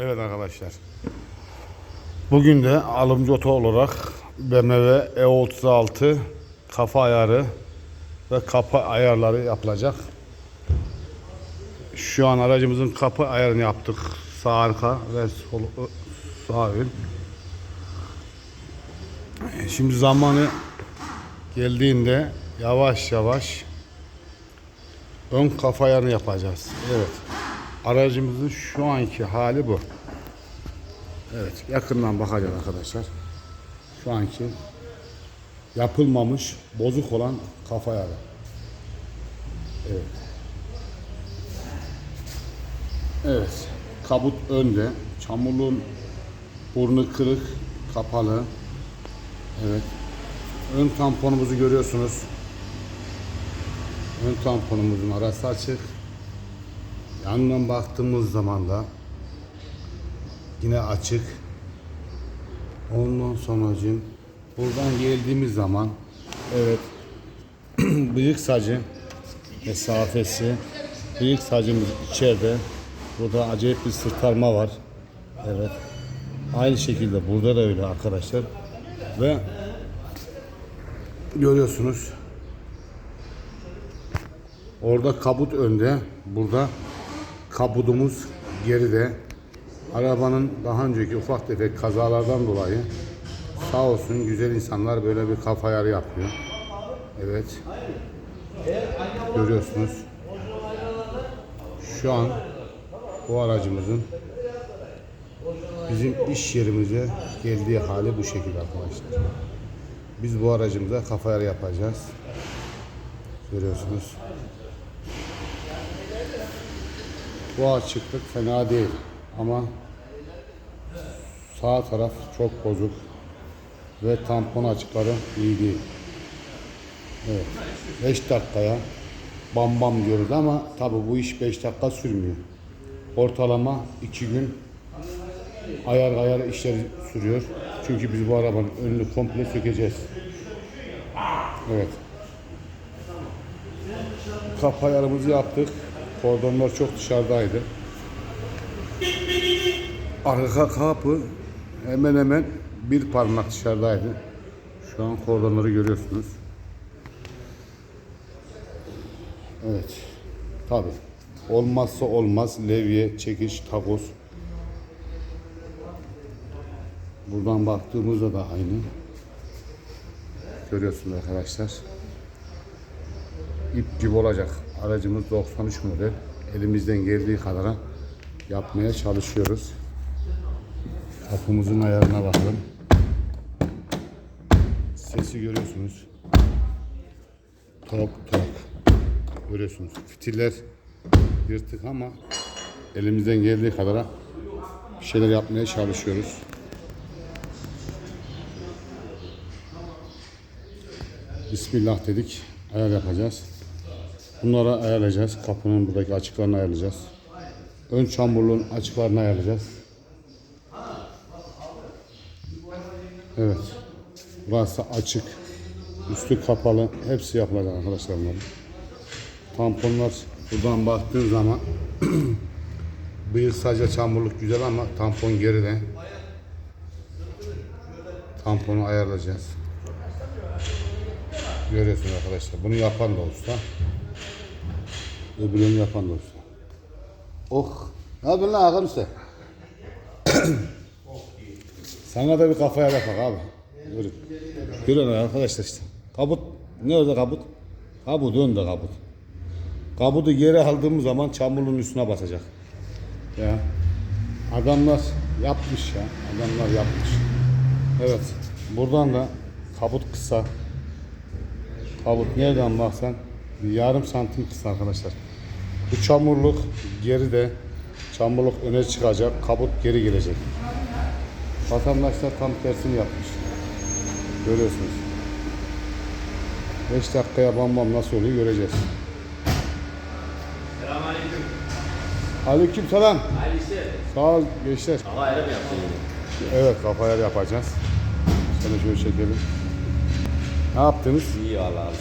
Evet arkadaşlar. Bugün de alımcı oto olarak BMW E36 kafa ayarı ve kapı ayarları yapılacak. Şu an aracımızın kapı ayarını yaptık. Sağ arka ve sol sağ ön. Şimdi zamanı geldiğinde yavaş yavaş ön kafa ayarını yapacağız. Evet. Aracımızın şu anki hali bu. Evet, yakından bakacağız arkadaşlar. Şu anki yapılmamış, bozuk olan kafa ayarı. Evet. Evet, kabut önde, çamurluğun burnu kırık, kapalı. Evet. Ön tamponumuzu görüyorsunuz. Ön tamponumuzun arası açık. Yandan baktığımız zaman da yine açık. Ondan sonracığım buradan geldiğimiz zaman evet bıyık sacı mesafesi bıyık sacımız içeride. Burada acayip bir sırtarma var. Evet. Aynı şekilde burada da öyle arkadaşlar. Ve görüyorsunuz Orada kabut önde, burada kabutumuz geride. Arabanın daha önceki ufak tefek kazalardan dolayı sağ olsun güzel insanlar böyle bir kafa ayarı yapıyor. Evet. Görüyorsunuz. Şu an bu aracımızın bizim iş yerimize geldiği hali bu şekilde arkadaşlar. Biz bu aracımıza kafa ayarı yapacağız. Görüyorsunuz. Bu açıklık fena değil ama sağ taraf çok bozuk ve tampon açıkları iyi değil. Evet. 5 dakikaya bam bam diyoruz ama tabi bu iş 5 dakika sürmüyor. Ortalama 2 gün ayar ayar işler sürüyor. Çünkü biz bu arabanın önünü komple sökeceğiz. Evet. Kapı ayarımızı yaptık. Kordonlar çok dışarıdaydı. Arka kapı hemen hemen bir parmak dışarıdaydı. Şu an kordonları görüyorsunuz. Evet. Tabi. Olmazsa olmaz levye, çekiş, takoz. Buradan baktığımızda da aynı. Görüyorsunuz arkadaşlar ip gibi olacak. Aracımız 93 model. Elimizden geldiği kadar yapmaya çalışıyoruz. Kapımızın ayarına bakalım. Sesi görüyorsunuz. Tok tok. Görüyorsunuz. Fitiller yırtık ama elimizden geldiği kadar bir şeyler yapmaya çalışıyoruz. Bismillah dedik. Ayar yapacağız. Bunları ayarlayacağız. Kapının buradaki açıklarını ayarlayacağız. Ön çamurluğun açıklarını ayarlayacağız. Evet. Burası açık. Üstü kapalı. Hepsi yapılacak arkadaşlar bunların. Tamponlar buradan baktığın zaman bıyık sadece çamurluk güzel ama tampon geride. Tamponu ayarlayacağız. Görüyorsunuz arkadaşlar. Bunu yapan da usta. Öbürünü yapan da usta. Oh. Ne yapıyorsun lan Hakan usta? Sana da bir kafaya yapak abi. Görün. Görün arkadaşlar işte. Kabut. Ne orada kabut? Kabut önde kabut. Kabutu geri aldığımız zaman çamurluğun üstüne basacak. Ya. Adamlar yapmış ya. Adamlar yapmış. Evet. Buradan da kabut kısa. Kabut nereden baksan yarım santim kısa arkadaşlar. Bu çamurluk geride. Çamurluk öne çıkacak. Kabut geri gelecek. Vatandaşlar tam tersini yapmış. Görüyorsunuz. 5 dakikaya bam bam nasıl oluyor göreceğiz. Selamünaleyküm. Aleyküm selam. İşler. Sağ ol gençler. Hava ayrı mı yaptın? Evet kafaya yapacağız. Şöyle şöyle çekelim. Ne yaptınız? İyi valla abi.